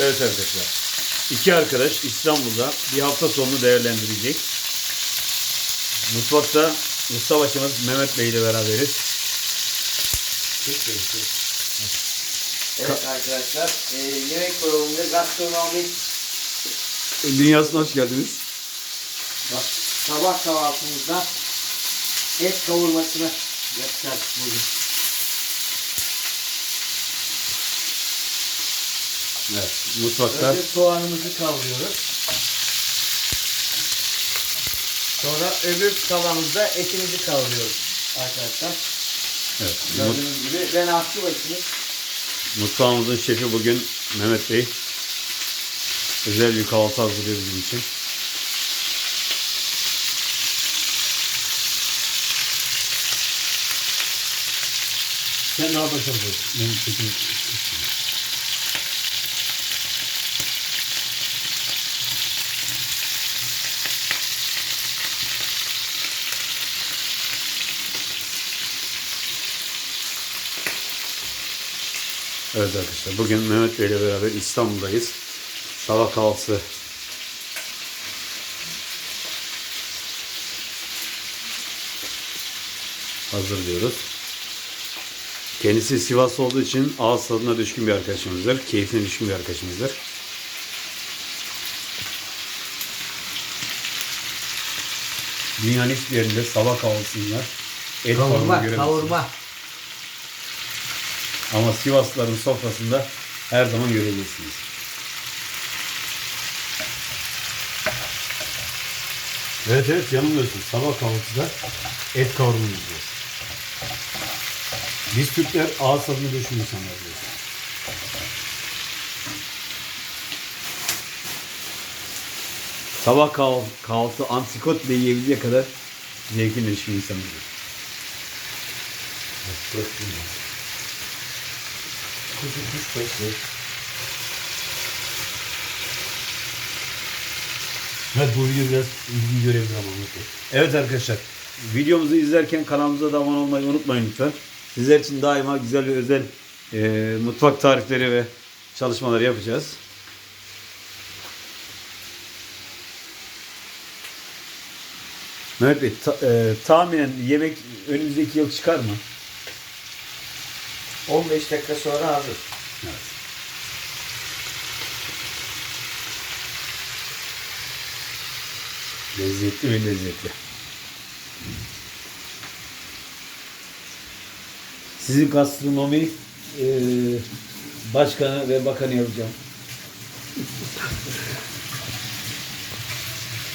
Evet arkadaşlar. İki arkadaş İstanbul'da bir hafta sonunu değerlendirecek. Mutfakta ustabaşımız Mehmet Bey ile beraberiz. Evet arkadaşlar, e, yemek programında gastronomi Dünyasına hoş geldiniz. sabah kahvaltımızda et kavurmasını yapacağız bugün. Evet. Mutfakta Önce soğanımızı kavuruyoruz. Sonra öbür tavamızda etimizi kavuruyoruz arkadaşlar. evet, mut- Gördüğünüz gibi ben aşçı başıyım. mutfağımızın şefi bugün Mehmet Bey. Özel bir kahvaltı hazırlıyor bizim için. Sen daha başarılı. Benim çekim. Evet arkadaşlar bugün Mehmet Bey ile beraber İstanbul'dayız. Sabah kahvaltısı hazırlıyoruz. Kendisi Sivas olduğu için ağız tadına düşkün bir arkadaşımızdır. Keyfine düşkün bir arkadaşımızdır. Dünyanın hiçbir yerinde sabah kahvaltısında et kavurma Kavurma, göremezsiniz. kavurma. Ama Sivaslıların sofrasında her zaman göreceksiniz. Evet evet yanılmıyorsun. Sabah kahvaltıda et kavurma yiyoruz. Biz Türkler ağız tadına düşkün insanlar diyoruz. Sabah kahv- kahvaltı antikot bile yiyebileceği kadar zevkli bir insandır. Kuzu kuşbaşı. Evet bu video biraz ilgi görebilir ama Evet arkadaşlar, videomuzu izlerken kanalımıza da abone olmayı unutmayın lütfen. Sizler için daima güzel ve özel e, mutfak tarifleri ve çalışmaları yapacağız. Mehmet Bey, ta- e, tahminen yemek önümüzdeki yıl çıkar mı? 15 dakika sonra hazır. Lezzetli ve lezzetli. Sizin gastronomi e, başkanı ve bakanı yapacağım.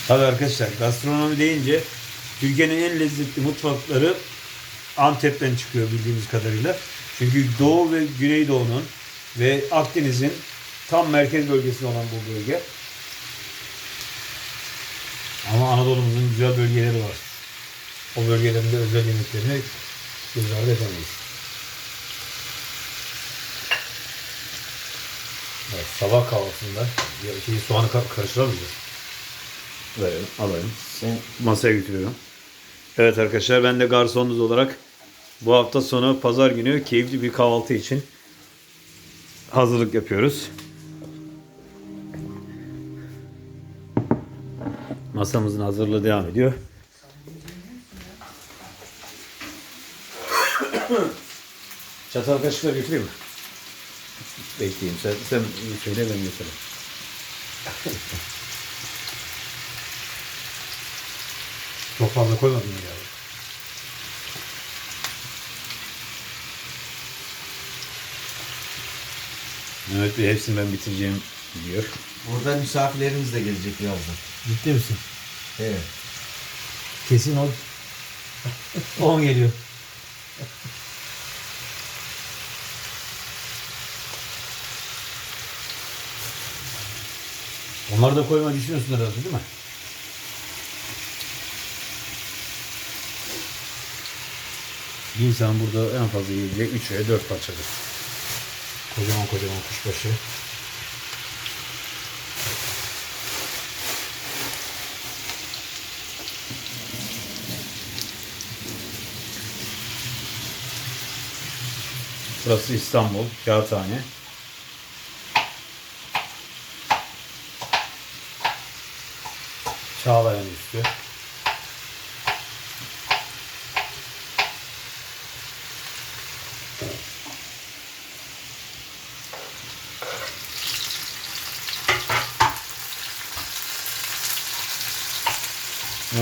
Tabii arkadaşlar gastronomi deyince Türkiye'nin en lezzetli mutfakları Antep'ten çıkıyor bildiğimiz kadarıyla. Çünkü Doğu ve Güneydoğu'nun ve Akdeniz'in tam merkez bölgesinde olan bu bölge. Ama Anadolu'muzun güzel bölgeleri var. O bölgelerinde özel yemeklerini göz ardı edemeyiz. Evet, sabah kahvaltısında şeyi soğanı ka- karıştıramayacağız. Verelim, alayım. Masaya götürüyorum. Evet arkadaşlar ben de garsonunuz olarak bu hafta sonu pazar günü keyifli bir kahvaltı için hazırlık yapıyoruz. Masamızın hazırlığı devam ediyor. Çatal kaşıklar götüreyim mi? Bekleyeyim. Sen, sen söyle ben götüreyim. Çok fazla koymadım ya. Mehmet Bey hepsini ben bitireceğim diyor. Burada misafirlerimiz de gelecek birazdan. Ciddi misin? Evet. Kesin o 10 geliyor. Onları da koymayı düşünüyorsun herhalde değil mi? Bir insan burada en fazla yiyecek 3 veya 4 parçadır. Kocaman kocaman kuşbaşı. Burası İstanbul, Kağıthane. Çağlayan üstü.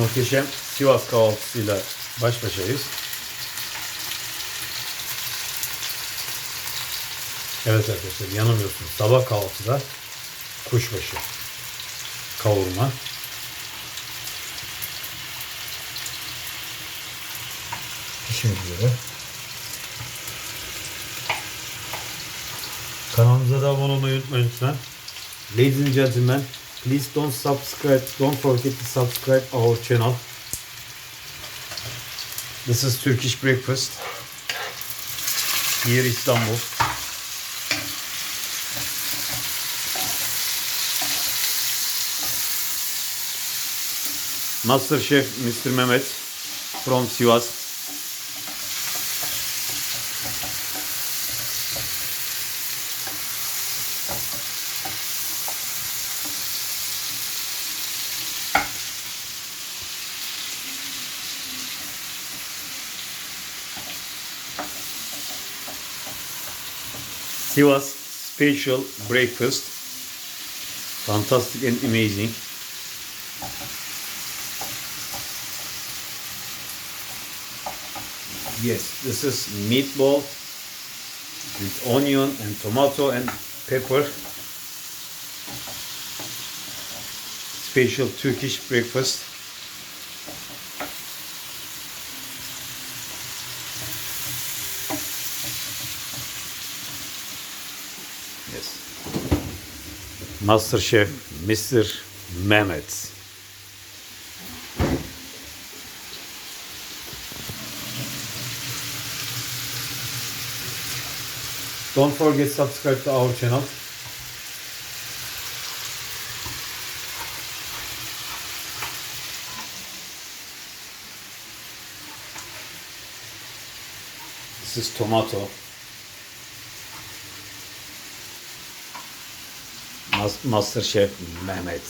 Muhteşem Sivas kahvaltısıyla baş başayız. Evet arkadaşlar yanılmıyorsunuz. Sabah kahvaltıda kuşbaşı kavurma. Pişmek üzere. Kanalımıza da abone olmayı unutmayın lütfen. Ladies and gentlemen, please don't subscribe, don't forget to subscribe our channel. This is Turkish breakfast. Here Istanbul. Master Chef Mr. Mehmet from Sivas. Sivas special breakfast. Fantastic and amazing. Yes, this is meatball with onion and tomato and pepper. Special Turkish breakfast. Master Chef Mr. Mehmet. Don't forget subscribe to our channel. This is tomato. Master Chef Mehmet.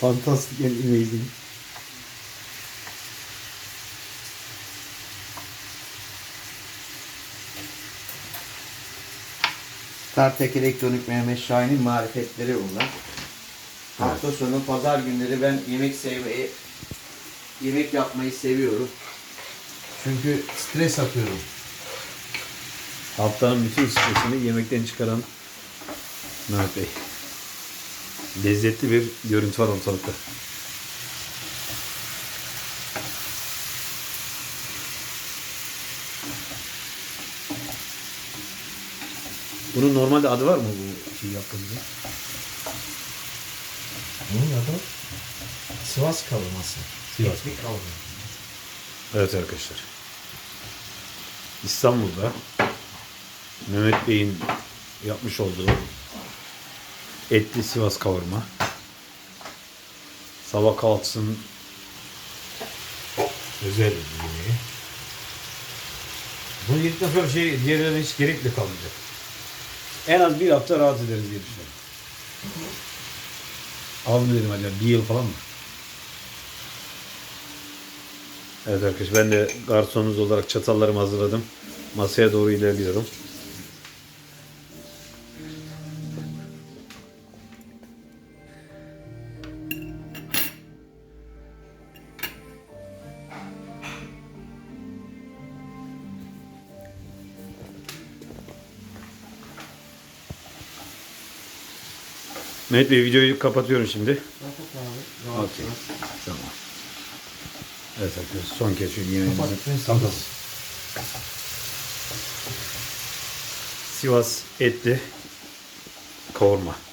Fantastic and amazing. Startek Elektronik Mehmet Şahin'in marifetleri bunlar. Hafta sonu pazar günleri ben yemek sevmeyi, yemek yapmayı seviyorum. Çünkü stres atıyorum. Haftanın bütün stresini yemekten çıkaran Mehmet Bey. Lezzetli bir görüntü var ortalıkta. Bunun normalde adı var mı bu şey yaptığımızda? Bunun adı Sivas kavurması. Sivas. Ekmek kavurma. Evet arkadaşlar. İstanbul'da Mehmet Bey'in yapmış olduğu etli Sivas kavurma. Sabah kahvaltısının özel yemeği. Bunu yedikten sonra şey diğerlerine hiç gerek kalmayacak. En az bir hafta rahat ederiz diye düşünüyorum. Mı dedim acaba? Bir yıl falan mı? Evet arkadaşlar ben de garsonunuz olarak çatallarımı hazırladım. Masaya doğru ilerliyorum. Mehmet Bey videoyu kapatıyorum şimdi. Okey. Tamam. Evet arkadaşlar son kez şu yemeğimizi Tamam. Sivas etli kavurma.